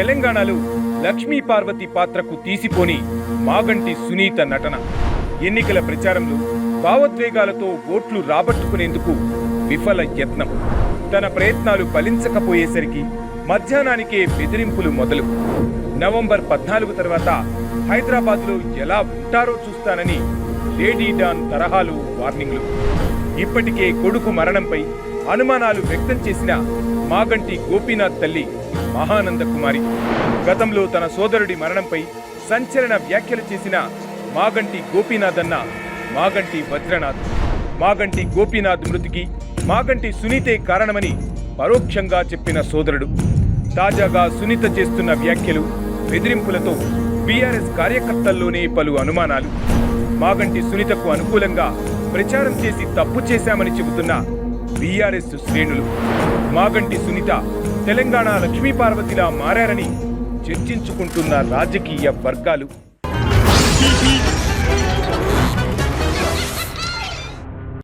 తెలంగాణలో లక్ష్మీ పార్వతి పాత్రకు తీసిపోని మాగంటి సునీత నటన. ఎన్నికల ప్రచారంలో భావోద్వేగాలతో ఓట్లు రాబట్టుకునేందుకు విఫల యత్నం. తన ప్రయత్నాలు ఫలించకపోయేసరికి మధ్యాహ్నానికే బెదిరింపులు మొదలు. నవంబర్ పద్నాలుగు తర్వాత హైదరాబాద్లో ఎలా ఉంటారో చూస్తానని లేడీ డాన్ తరహాలు వార్నింగ్లు. ఇప్పటికే కొడుకు మరణంపై అనుమానాలు వ్యక్తం చేసిన మాగంటి గోపీనాథ్ తల్లి మహానంద కుమారి గతంలో తన సోదరుడి మరణంపై సంచలన వ్యాఖ్యలు చేసిన మాగంటి గోపీనాథ్ అన్న మాగంటి వజ్రనాథ్ మాగంటి గోపీనాథ్ మృతికి మాగంటి సునీతే కారణమని పరోక్షంగా చెప్పిన సోదరుడు. తాజాగా సునీత చేస్తున్న వ్యాఖ్యలు బెదిరింపులతో బీఆర్ఎస్ కార్యకర్తల్లోనే పలు అనుమానాలు. మాగంటి సునీతకు అనుకూలంగా ప్రచారం చేసి తప్పు చేశామని చెబుతున్న బీఆర్ఎస్ శ్రేణులు. మాగంటి సునీత తెలంగాణ లక్ష్మీపార్వతిలా మారారని చర్చించుకుంటున్న రాజకీయ వర్గాలు.